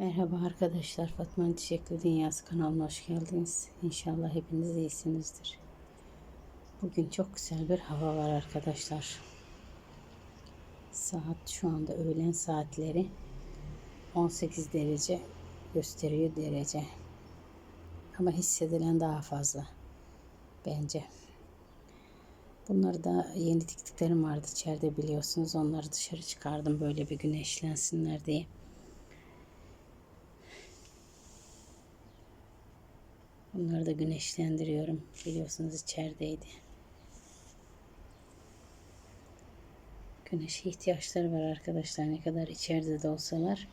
Merhaba arkadaşlar. Fatma Çiçekli Dünyası kanalına hoş geldiniz. İnşallah hepiniz iyisinizdir. Bugün çok güzel bir hava var arkadaşlar. Saat şu anda öğlen saatleri 18 derece gösteriyor derece. Ama hissedilen daha fazla bence. Bunları da yeni diktiklerim vardı içeride biliyorsunuz. Onları dışarı çıkardım böyle bir güneşlensinler diye. Bunları da güneşlendiriyorum. Biliyorsunuz içerideydi. Güneşe ihtiyaçları var arkadaşlar. Ne kadar içeride de olsalar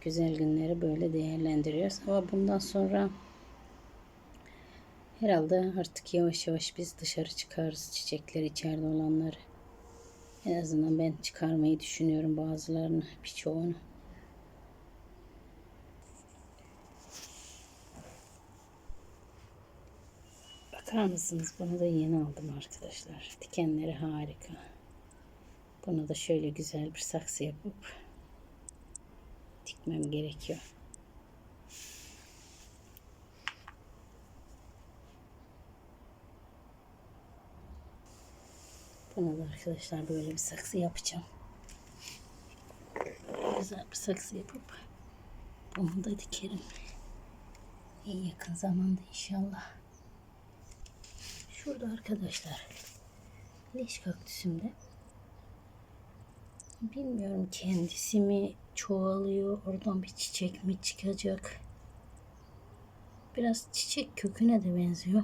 güzel günleri böyle değerlendiriyoruz. Ama bundan sonra herhalde artık yavaş yavaş biz dışarı çıkarız çiçekler içeride olanları. En azından ben çıkarmayı düşünüyorum bazılarını, birçoğunu. Bakar mısınız? Bunu da yeni aldım arkadaşlar. Dikenleri harika. Bunu da şöyle güzel bir saksı yapıp dikmem gerekiyor. Buna da arkadaşlar böyle bir saksı yapacağım. Güzel bir saksı yapıp bunu da dikerim. En yakın zamanda inşallah. Şurada arkadaşlar. Leş kaktüsümde. Bilmiyorum kendisi mi çoğalıyor oradan bir çiçek mi çıkacak? Biraz çiçek köküne de benziyor.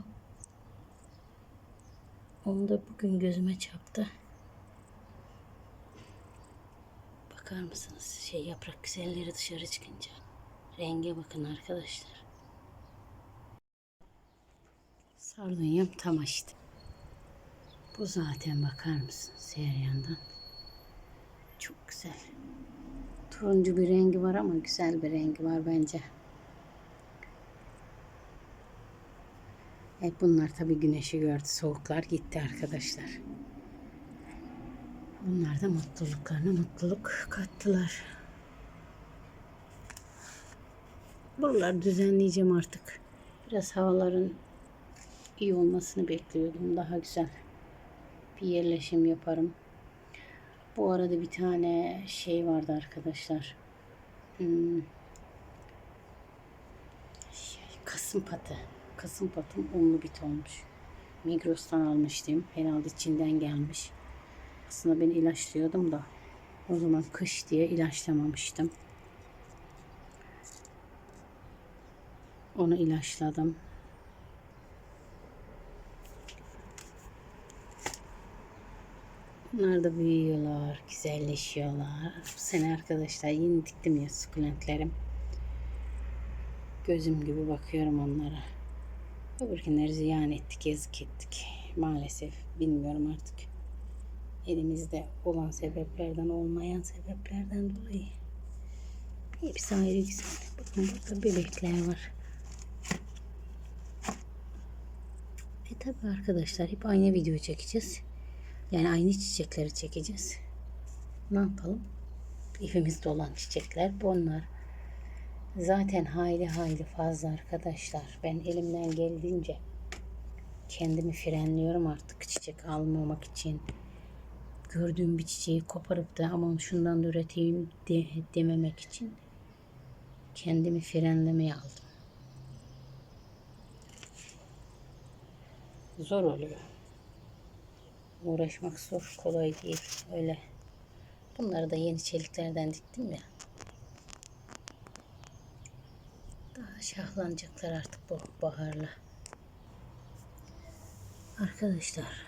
Onu da bugün gözüme çarptı. Bakar mısınız? Şey yaprak güzelleri dışarı çıkınca. Renge bakın arkadaşlar Sardunyam tam açtı. Bu zaten bakar mısınız her yandan. Çok güzel. Turuncu bir rengi var ama güzel bir rengi var bence. Evet bunlar tabi güneşi gördü. Soğuklar gitti arkadaşlar. Bunlar da mutluluklarına mutluluk kattılar. Buraları düzenleyeceğim artık. Biraz havaların iyi olmasını bekliyordum. Daha güzel bir yerleşim yaparım. Bu arada bir tane şey vardı arkadaşlar. Hmm. Şey, kasım patı. Kasım patım unlu bit olmuş. Migros'tan almıştım. Herhalde Çin'den gelmiş. Aslında ben ilaçlıyordum da o zaman kış diye ilaçlamamıştım. Onu ilaçladım. Bunlar da büyüyorlar, güzelleşiyorlar. Bu sene arkadaşlar yeni diktim ya sukulentlerim. Gözüm gibi bakıyorum onlara. Öbürkünleri ziyan ettik, yazık ettik. Maalesef bilmiyorum artık. Elimizde olan sebeplerden, olmayan sebeplerden dolayı. Hepsi ayrı güzel. Bakın burada bebekler var. E tabi arkadaşlar hep aynı video çekeceğiz. Yani aynı çiçekleri çekeceğiz. Ne yapalım? Evimizde olan çiçekler bunlar. Zaten hayli hayli fazla arkadaşlar. Ben elimden geldiğince kendimi frenliyorum artık çiçek almamak için. Gördüğüm bir çiçeği koparıp da aman şundan da üreteyim de, dememek için kendimi frenlemeye aldım. Zor oluyor uğraşmak zor, kolay değil. Öyle. Bunları da yeni çeliklerden diktim ya. Daha şahlanacaklar artık bu baharla. Arkadaşlar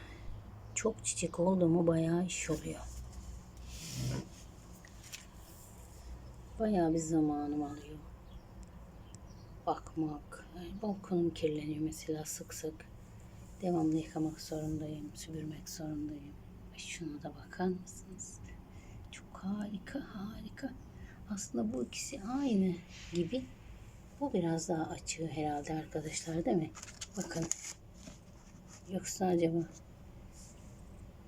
çok çiçek oldu mu bayağı iş oluyor. Bayağı bir zamanım alıyor. Bakmak. Yani balkonum kirleniyor mesela sık sık. Devamlı yıkamak zorundayım, süpürmek zorundayım. Şuna da bakar mısınız? Çok harika, harika. Aslında bu ikisi aynı gibi. Bu biraz daha açığı herhalde arkadaşlar değil mi? Bakın. Yoksa acaba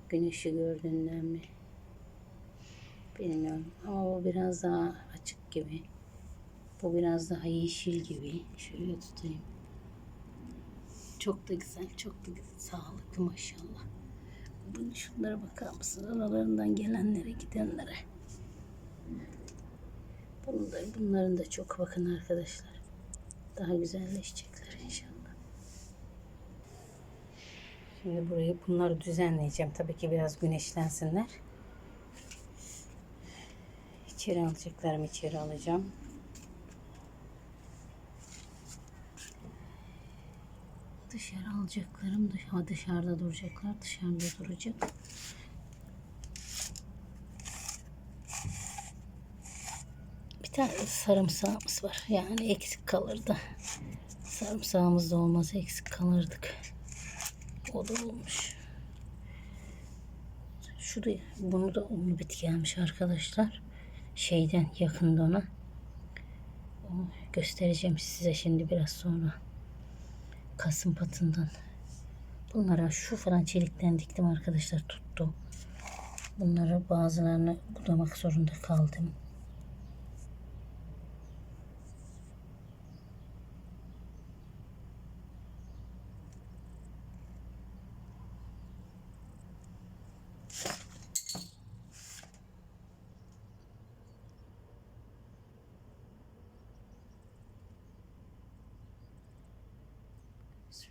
güneşi gördüğünden mi? Bilmiyorum. Ama o biraz daha açık gibi. Bu biraz daha yeşil gibi. Şöyle tutayım. Çok da güzel, çok da güzel. Sağlıklı maşallah. Bunu şunlara bakar mısın? Aralarından gelenlere, gidenlere. Bunun da, bunların da çok bakın arkadaşlar. Daha güzelleşecekler inşallah. Şimdi burayı bunları düzenleyeceğim. Tabii ki biraz güneşlensinler. İçeri alacaklarımı içeri alacağım. Dışarı alacaklarım dış- ha, dışarıda duracaklar. Dışarıda duracak. Bir tane sarımsağımız var. Yani eksik kalırdı. Sarımsağımız da olmaz eksik kalırdık. O da olmuş. Şuraya bunu da unlu bit arkadaşlar. Şeyden yakında ona. Onu göstereceğim size şimdi biraz sonra. Kasım patından. Bunlara şu falan çelikten diktim arkadaşlar tuttu. Bunları bazılarını budamak zorunda kaldım.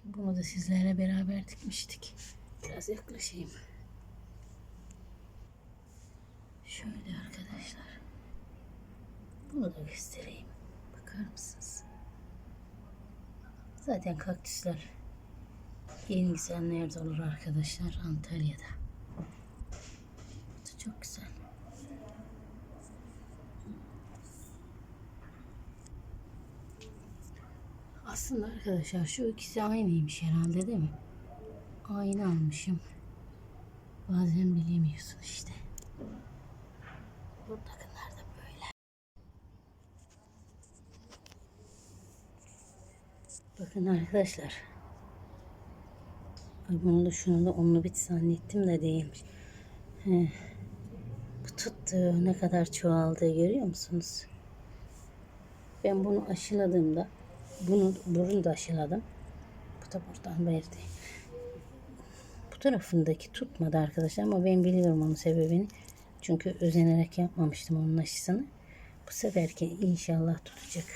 Bunu da sizlerle beraber dikmiştik. Biraz yaklaşayım. Şöyle arkadaşlar. Bunu da göstereyim. Bakar mısınız? Zaten kaktüsler en güzel nerede olur arkadaşlar? Antalya'da. Bu çok güzel. Aslında arkadaşlar şu ikisi aynıymış herhalde değil mi? Aynı almışım. Bazen bilemiyorsun işte. Buradakiler de böyle. Bakın arkadaşlar. Bunu da şunu da onlu bit zannettim de değilmiş. He. Bu tuttuğu ne kadar çoğaldığı görüyor musunuz? Ben bunu aşıladığımda bunu burun da aşıladım. Bu da buradan verdi. Bu tarafındaki tutmadı arkadaşlar ama ben biliyorum onun sebebini. Çünkü özenerek yapmamıştım onun aşısını. Bu seferki inşallah tutacak.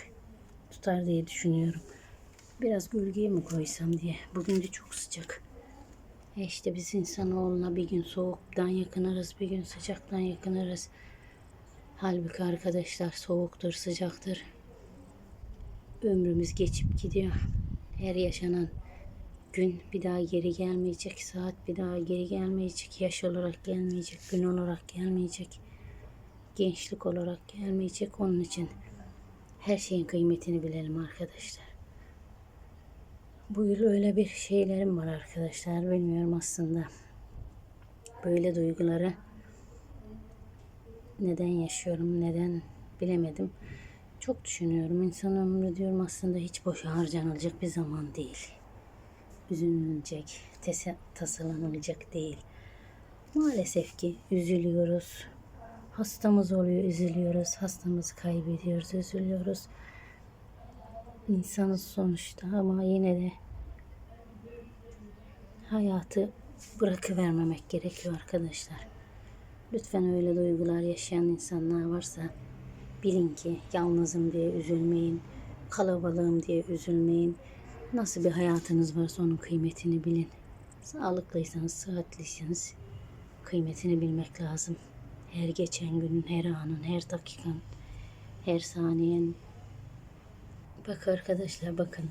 Tutar diye düşünüyorum. Biraz gölgeye mi koysam diye. Bugün de çok sıcak. E işte biz insanoğluna bir gün soğuktan yakınırız, bir gün sıcaktan yakınırız. Halbuki arkadaşlar soğuktur, sıcaktır ömrümüz geçip gidiyor. Her yaşanan gün bir daha geri gelmeyecek, saat bir daha geri gelmeyecek, yaş olarak gelmeyecek, gün olarak gelmeyecek, gençlik olarak gelmeyecek. Onun için her şeyin kıymetini bilelim arkadaşlar. Bu yıl öyle bir şeylerim var arkadaşlar. Bilmiyorum aslında. Böyle duyguları neden yaşıyorum, neden bilemedim. Çok düşünüyorum. İnsan ömrü diyorum aslında hiç boşa harcanılacak bir zaman değil. Üzülünecek, tasalanılacak değil. Maalesef ki üzülüyoruz. Hastamız oluyor, üzülüyoruz. Hastamızı kaybediyoruz, üzülüyoruz. İnsanız sonuçta ama yine de hayatı bırakıvermemek gerekiyor arkadaşlar. Lütfen öyle duygular yaşayan insanlar varsa bilin ki yalnızım diye üzülmeyin. Kalabalığım diye üzülmeyin. Nasıl bir hayatınız varsa onun kıymetini bilin. Sağlıklıysanız, sıhhatliyseniz kıymetini bilmek lazım. Her geçen günün, her anın, her dakikanın, her saniyenin. Bak arkadaşlar bakın.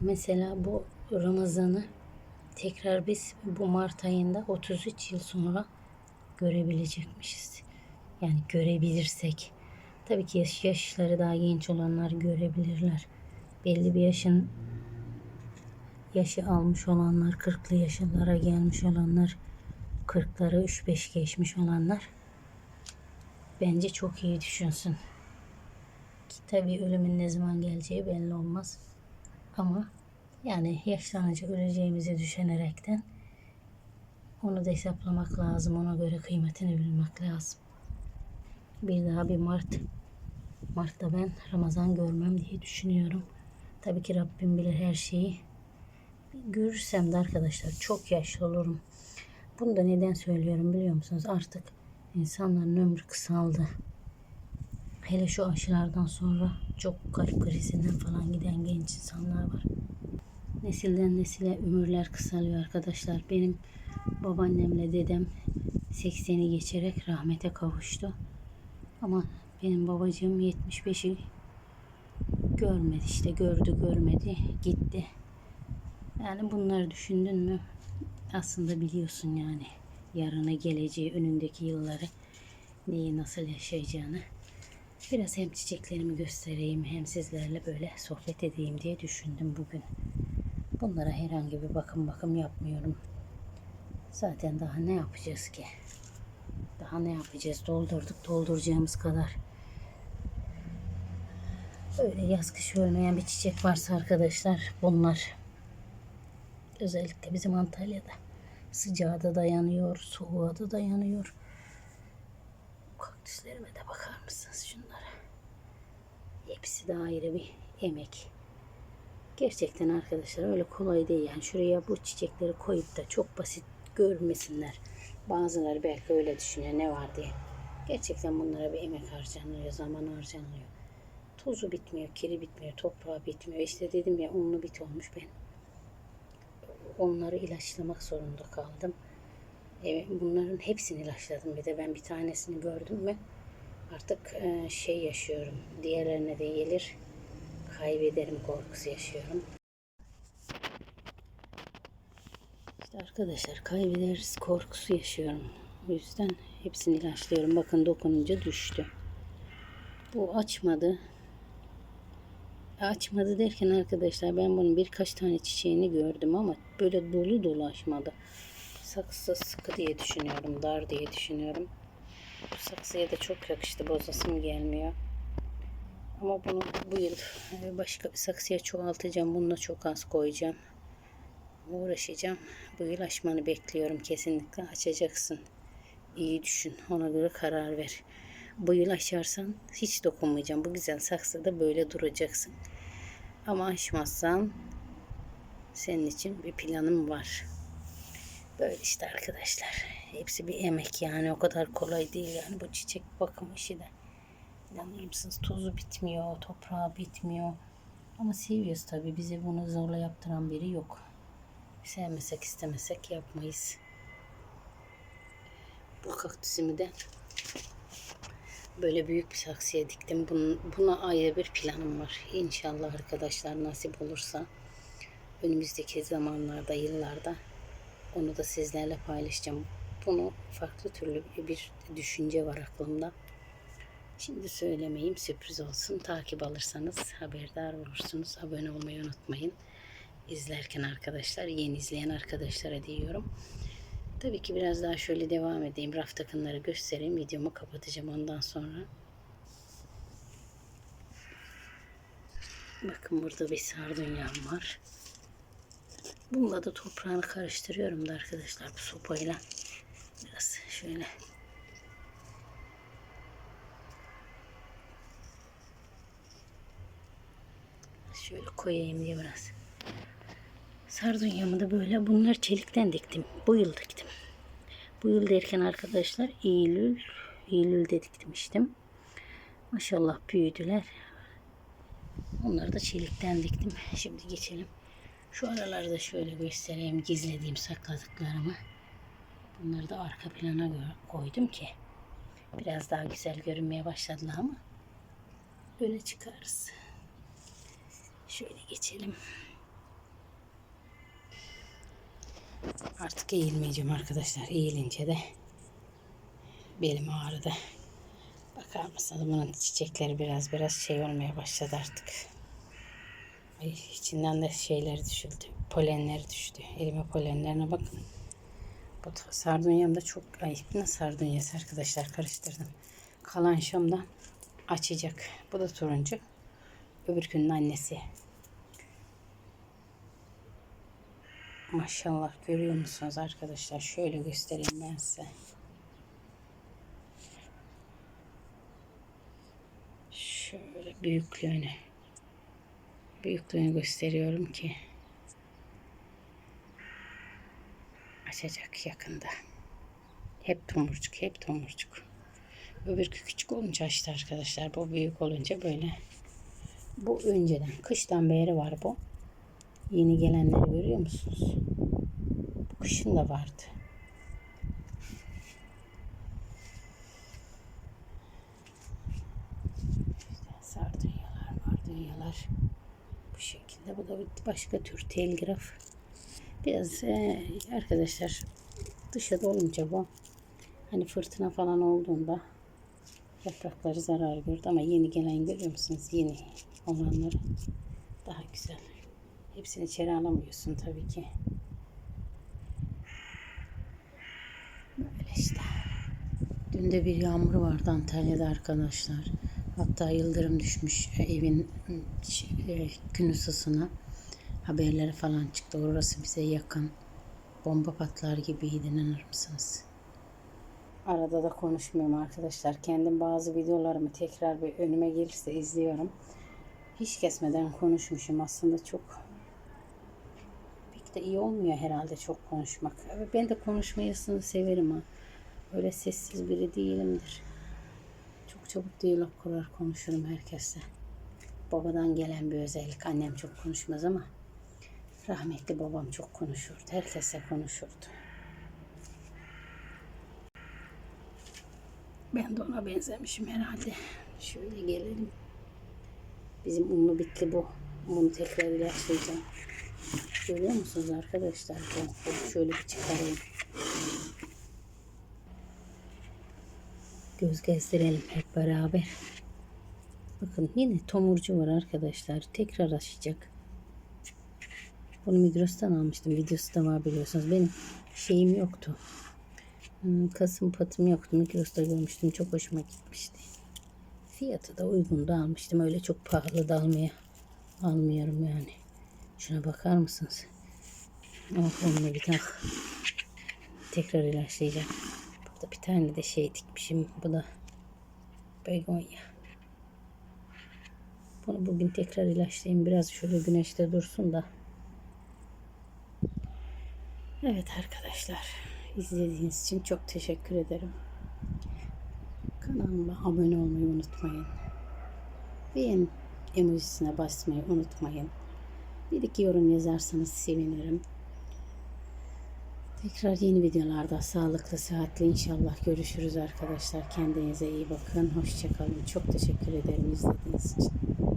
Mesela bu Ramazan'ı tekrar biz bu Mart ayında 33 yıl sonra görebilecekmişiz. Yani görebilirsek. Tabii ki yaş, yaşları daha genç olanlar görebilirler. Belli bir yaşın yaşı almış olanlar, 40'lı yaşlara gelmiş olanlar, 40'ları 3-5 geçmiş olanlar bence çok iyi düşünsün. Ki tabii ölümün ne zaman geleceği belli olmaz. Ama yani yaşlanınca öleceğimizi düşünerekten onu da hesaplamak lazım. Ona göre kıymetini bilmek lazım. Bir daha bir Mart Mart'ta ben Ramazan görmem diye düşünüyorum. Tabii ki Rabbim bilir her şeyi. Görürsem de arkadaşlar çok yaşlı olurum. Bunu da neden söylüyorum biliyor musunuz? Artık insanların ömrü kısaldı. Hele şu aşılardan sonra çok kalp krizinden falan giden genç insanlar var. Nesilden nesile ömürler kısalıyor arkadaşlar. Benim babaannemle dedem 80'i geçerek rahmete kavuştu. Ama benim babacığım 75'i görmedi işte gördü görmedi gitti. Yani bunları düşündün mü aslında biliyorsun yani yarına geleceği önündeki yılları neyi nasıl yaşayacağını. Biraz hem çiçeklerimi göstereyim hem sizlerle böyle sohbet edeyim diye düşündüm bugün. Bunlara herhangi bir bakım bakım yapmıyorum. Zaten daha ne yapacağız ki? Daha ne yapacağız? Doldurduk dolduracağımız kadar. Böyle yaz kış ölmeyen bir çiçek varsa arkadaşlar bunlar. Özellikle bizim Antalya'da. Sıcağa da dayanıyor, soğuğa da dayanıyor. Kaktüslerime de bakar mısınız şunlara? Hepsi de ayrı bir emek. Gerçekten arkadaşlar öyle kolay değil. Yani şuraya bu çiçekleri koyup da çok basit görmesinler. Bazıları belki öyle düşünüyor ne var diye. Gerçekten bunlara bir emek harcanıyor, zaman harcanıyor. Tozu bitmiyor, kiri bitmiyor, toprağı bitmiyor. İşte dedim ya unlu bit olmuş ben. Onları ilaçlamak zorunda kaldım. Evet, bunların hepsini ilaçladım. Bir de ben bir tanesini gördüm ve artık e, şey yaşıyorum. Diğerlerine de gelir kaybederim korkusu yaşıyorum. İşte arkadaşlar kaybederiz korkusu yaşıyorum. O yüzden hepsini ilaçlıyorum. Bakın dokununca düştü. Bu açmadı. Açmadı derken arkadaşlar ben bunun birkaç tane çiçeğini gördüm ama böyle dolu dolu açmadı. Saksı sıkı diye düşünüyorum. Dar diye düşünüyorum. Bu saksıya da çok yakıştı. Bozasım gelmiyor. Ama bunu bu yıl e, başka bir saksıya çoğaltacağım. Bununla çok az koyacağım. Uğraşacağım. Bu yıl açmanı bekliyorum. Kesinlikle açacaksın. İyi düşün. Ona göre karar ver. Bu yıl açarsan hiç dokunmayacağım. Bu güzel saksıda böyle duracaksın. Ama açmazsan senin için bir planım var. Böyle işte arkadaşlar. Hepsi bir emek yani. O kadar kolay değil yani bu çiçek bakım işi de. İnanır mısınız? Tozu bitmiyor, toprağı bitmiyor. Ama seviyoruz tabii. Bize bunu zorla yaptıran biri yok. Sevmesek istemesek yapmayız. Bu kaktüsümü de böyle büyük bir saksıya diktim. Bunun, buna ayrı bir planım var. İnşallah arkadaşlar nasip olursa önümüzdeki zamanlarda, yıllarda onu da sizlerle paylaşacağım. Bunu farklı türlü bir düşünce var aklımda. Şimdi söylemeyeyim sürpriz olsun. Takip alırsanız haberdar olursunuz. Abone olmayı unutmayın. İzlerken arkadaşlar, yeni izleyen arkadaşlara diyorum. Tabii ki biraz daha şöyle devam edeyim. Raf takımları göstereyim. Videomu kapatacağım ondan sonra. Bakın burada bir sardunyam var. Bununla da toprağını karıştırıyorum da arkadaşlar bu sopayla. Biraz şöyle Şöyle koyayım diye biraz. Sardunyamı da böyle bunlar çelikten diktim. Bu yıl diktim. Bu yıl derken arkadaşlar Eylül, Eylül'de dikmiştim. Maşallah büyüdüler. Onları da çelikten diktim. Şimdi geçelim. Şu aralarda şöyle göstereyim gizlediğim sakladıklarımı. Bunları da arka plana koydum ki biraz daha güzel görünmeye başladılar ama öyle çıkarız. Şöyle geçelim. Artık eğilmeyeceğim arkadaşlar. Eğilince de belim ağrıdı. Bakar mısınız? Bunun çiçekleri biraz biraz şey olmaya başladı artık. Ay, içinden de şeyler düşüldü. Polenler düştü. Elime polenlerine bakın. Bu sardunyam da çok ay ne sardunyası arkadaşlar karıştırdım. Kalan şam da açacak. Bu da turuncu. Öbürkünün annesi. Maşallah görüyor musunuz arkadaşlar? Şöyle göstereyim ben size. Şöyle büyüklüğünü büyüklüğünü gösteriyorum ki açacak yakında. Hep tomurcuk, hep tomurcuk. Öbürkü küçük olunca açtı arkadaşlar. Bu büyük olunca böyle. Bu önceden, kıştan beri var bu. Yeni gelenleri görüyor musunuz? Bu kışın da vardı. Sardunyalar, mardunyalar. Bu şekilde. Bu da başka tür telgraf. Biraz e, arkadaşlar dışarıda olunca bu hani fırtına falan olduğunda yaprakları zarar gördü ama yeni gelen görüyor musunuz? Yeni olanları daha güzel. Hepsini içeri alamıyorsun tabii ki. Böyle işte. Dün de bir yağmur vardı Antalya'da arkadaşlar. Hatta yıldırım düşmüş evin şey, e, gün ısısına. Haberleri falan çıktı. Orası bize yakın. Bomba patlar gibiydi inanır mısınız? Arada da konuşmuyorum arkadaşlar. Kendim bazı videolarımı tekrar bir önüme gelirse izliyorum. Hiç kesmeden konuşmuşum. Aslında çok de iyi olmuyor herhalde çok konuşmak. Ben de konuşmayısını severim ha. Öyle sessiz biri değilimdir. Çok çabuk diyalog kurar konuşurum herkesle. Babadan gelen bir özellik. Annem çok konuşmaz ama rahmetli babam çok konuşurdu. Herkesle konuşurdu. Ben de ona benzemişim herhalde. Şöyle gelelim. Bizim unlu bitli bu. Bunu tekrar ilaçlayacağım. Görüyor musunuz arkadaşlar? Bu, bu şöyle bir çıkarayım. Göz gezdirelim hep beraber. Bakın yine tomurcu var arkadaşlar. Tekrar açacak. Bunu Migros'tan almıştım. Videosu da var biliyorsunuz. Benim şeyim yoktu. Hmm, Kasım patım yoktu. Migros'ta görmüştüm. Çok hoşuma gitmişti. Fiyatı da uygundu almıştım. Öyle çok pahalı da almaya almıyorum yani. Şuna bakar mısınız? Onunla bir daha tekrar ilaçlayacağım. Burada bir tane de şey dikmişim. Bu da begonya. Bunu bugün tekrar ilaçlayayım. Biraz şöyle güneşte dursun da. Evet arkadaşlar. izlediğiniz için çok teşekkür ederim. Kanalıma abone olmayı unutmayın. Beğen emojisine basmayı unutmayın. Bir iki yorum yazarsanız sevinirim. Tekrar yeni videolarda sağlıklı, sıhhatli inşallah görüşürüz arkadaşlar. Kendinize iyi bakın. Hoşçakalın. Çok teşekkür ederim izlediğiniz için.